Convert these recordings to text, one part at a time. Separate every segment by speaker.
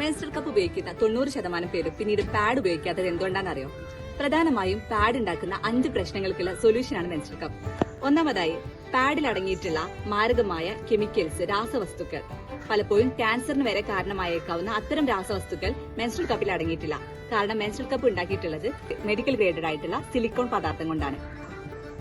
Speaker 1: Menstrual cup ഉപയോഗിക്കുന്ന തൊണ്ണൂറ് ശതമാനം പേരും പിന്നീട് പാഡ് ഉപയോഗിക്കാത്തത് എന്തുകൊണ്ടാണെന്നറിയോ? പ്രധാനമായും പാഡ് ഉണ്ടാക്കുന്ന അഞ്ച് പ്രശ്നങ്ങൾക്കുള്ള സൊല്യൂഷനാണ് മെൻസ്ട്രൽ കപ്പ് ഒന്നാമതായി പാഡിൽ അടങ്ങിയിട്ടുള്ള മാരകമായ കെമിക്കൽസ് രാസവസ്തുക്കൾ. പലപ്പോഴും ക്യാൻസറിന് വരെ കാരണമായേക്കാവുന്ന അത്തരം രാസവസ്തുക്കൾ മെൻസ്ട്രൽ കപ്പിൽ അടങ്ങിയിട്ടില്ല. കാരണം മെൻസ്ട്രൽ കപ്പ് ഉണ്ടാക്കിയിട്ടുള്ളത് മെഡിക്കൽ ഗ്രേഡഡ് ആയിട്ടുള്ള സിലിക്കോൺ പദാർത്ഥം കൊണ്ടാണ്.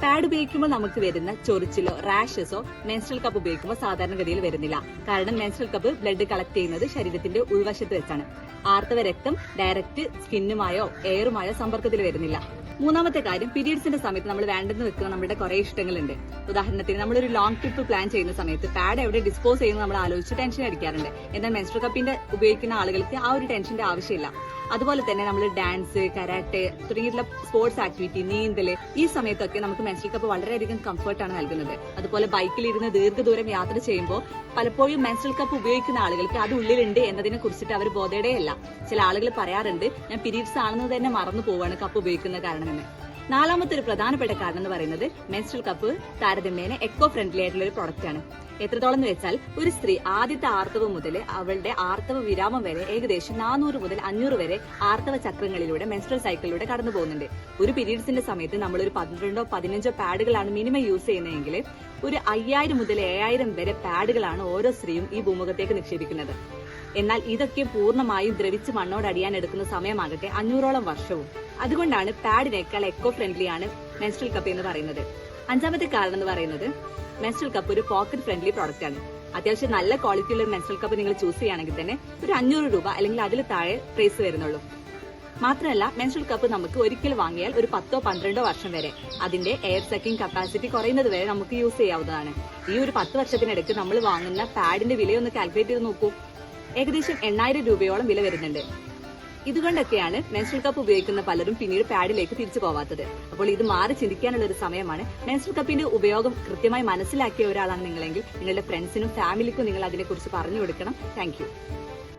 Speaker 1: പാഡ് ഉപയോഗിക്കുമ്പോൾ നമുക്ക് വരുന്ന ചൊറിച്ചിലോ റാഷസോ മെൻസ്ട്രൽ കപ്പ് ഉപയോഗിക്കുമ്പോൾ സാധാരണഗതിയിൽ വരുന്നില്ല. കാരണം മെൻസ്ട്രൽ കപ്പ് ബ്ലഡ് കളക്ട് ചെയ്യുന്നത് ശരീരത്തിന്റെ ഉൾവശത്ത് വെച്ചാണ്. ആർത്തവ രക്തം ഡയറക്റ്റ് സ്കിന്നുമായോ എയറുമായോ സമ്പർക്കത്തിൽ വരുന്നില്ല. മൂന്നാമത്തെ കാര്യം പീരീഡ്സിന്റെ സമയത്ത് നമ്മൾ വേണ്ടെന്ന് വെക്കുന്ന നമ്മുടെ കുറെ ഇഷ്ടങ്ങളുണ്ട്. ഉദാഹരണത്തിന് നമ്മളൊരു ലോങ് ട്രിപ്പ് പ്ലാൻ ചെയ്യുന്ന സമയത്ത് പാഡ് എവിടെ ഡിസ്പോസ് ചെയ്യുന്നത് നമ്മൾ ആലോചിച്ച് ടെൻഷൻ അടിക്കാറുണ്ട്. എന്നാൽ മെൻസ്ട്രൽ കപ്പിന്റെ ഉപയോഗിക്കുന്ന ആളുകൾക്ക് ആ ഒരു ടെൻഷന്റെ ആവശ്യമില്ല. അതുപോലെ തന്നെ നമ്മൾ ഡാൻസ് കരാട്ടെ തുടങ്ങിയിട്ടുള്ള സ്പോർട്സ് ആക്ടിവിറ്റി നീന്തൽ ഈ സമയത്തൊക്കെ നമുക്ക് മെൻസ്ട്രൽ കപ്പ് വളരെയധികം കംഫർട്ടാണ് നൽകുന്നത്. അതുപോലെ ബൈക്കിൽ ഇരുന്ന് ദീർഘദൂരം യാത്ര ചെയ്യുമ്പോൾ പലപ്പോഴും മെൻസ്ട്രൽ കപ്പ് ഉപയോഗിക്കുന്ന ആളുകൾക്ക് അത് ഉള്ളിലുണ്ട് എന്നതിനെ കുറിച്ചിട്ട് അവർ ബോധയുടെയല്ല ചില ആളുകൾ പറയാറുണ്ട് ഞാൻ പീരീഡ്സ് ആണെന്ന് തന്നെ മറന്നു പോവാണ് കപ്പ് ഉപയോഗിക്കുന്ന കാരണമെന്ന്. നാലാമത്തെ ഒരു പ്രധാനപ്പെട്ട കാരണം എന്ന് പറയുന്നത് മെൻസ്ട്രൽ കപ്പ് താരതമ്യേന എക്കോ ഫ്രണ്ട്ലി ആയിട്ടുള്ള ഒരു പ്രൊഡക്റ്റ് ആണ്. എത്രത്തോളം എന്ന് വെച്ചാൽ ഒരു സ്ത്രീ ആദ്യത്തെ ആർത്തവ മുതൽ അവളുടെ ആർത്തവ വിരാമം വരെ ഏകദേശം നാനൂറ് മുതൽ അഞ്ഞൂറ് വരെ ആർത്തവ ചക്രങ്ങളിലൂടെ മെൻസ്ട്രൽ സൈക്കിളിലൂടെ കടന്നു പോകുന്നുണ്ട്. ഒരു പീരീഡ്സിന്റെ സമയത്ത് നമ്മൾ ഒരു പന്ത്രണ്ടോ പതിനഞ്ചോ പാഡുകളാണ് മിനിമം യൂസ് ചെയ്യുന്നതെങ്കിൽ ഒരു അയ്യായിരം മുതൽ ഏഴായിരം വരെ പാഡുകളാണ് ഓരോ സ്ത്രീയും ഈ ഭൂമുഖത്തേക്ക് നിക്ഷേപിക്കുന്നത്. എന്നാൽ ഇതൊക്കെ പൂർണമായും ദ്രവിച്ച് മണ്ണോടടിയാൻ എടുക്കുന്ന സമയമാകട്ടെ അഞ്ഞൂറോളം വർഷവും. അതുകൊണ്ടാണ് പാഡിനേക്കാൾ എക്കോ ഫ്രണ്ട്ലി ആണ് മെൻസ്ട്രൽ കപ്പ് എന്ന് പറയുന്നത്. അഞ്ചാമത്തെ കാരണം എന്ന് പറയുന്നത് മെൻസ്ട്രൽ കപ്പ് ഒരു പോക്കറ്റ് ഫ്രണ്ട്ലി പ്രോഡക്റ്റ് ആണ്. അത്യാവശ്യം നല്ല ക്വാളിറ്റിയുള്ള മെൻസ്ട്രൽ കപ്പ് നിങ്ങൾ ചൂസ് ചെയ്യുകയാണെങ്കിൽ തന്നെ ഒരു അഞ്ഞൂറ് രൂപ അല്ലെങ്കിൽ അതിൽ താഴെ പ്രൈസ് വരുന്നുള്ളൂ. മാത്രമല്ല മെൻസ്ട്രൽ കപ്പ് നമുക്ക് ഒരിക്കൽ വാങ്ങിയാൽ ഒരു പത്തോ പന്ത്രണ്ടോ വർഷം വരെ അതിന്റെ എയർ സക്കിംഗ് കപ്പാസിറ്റി കുറയുന്നത് വരെ നമുക്ക് യൂസ് ചെയ്യാവുന്നതാണ്. ഈ ഒരു പത്ത് വർഷത്തിനിടയ്ക്ക് നമ്മൾ വാങ്ങുന്ന പാഡിന്റെ വിലയൊന്ന് കാൽക്കുലേറ്റ് ചെയ്ത് നോക്കൂ. ഏകദേശം എണ്ണായിരം രൂപയോളം വില വരുന്നുണ്ട്. ഇതുകൊണ്ടൊക്കെയാണ് മെൻസ്ട്രൽ കപ്പ് ഉപയോഗിക്കുന്ന പലരും പിന്നീട് പാഡിലേക്ക് തിരിച്ചു പോവാത്തത്. അപ്പോൾ ഇത് മാറി ചിന്തിക്കാനുള്ള ഒരു സമയമാണ്. മെൻസ്ട്രൽ കപ്പിന്റെ ഉപയോഗം കൃത്യമായി മനസ്സിലാക്കിയ ഒരാളാണ് നിങ്ങളെങ്കിൽ നിങ്ങളുടെ ഫ്രണ്ട്സിനും ഫാമിലിക്കും നിങ്ങൾ അതിനെക്കുറിച്ച് പറഞ്ഞു കൊടുക്കണം. താങ്ക്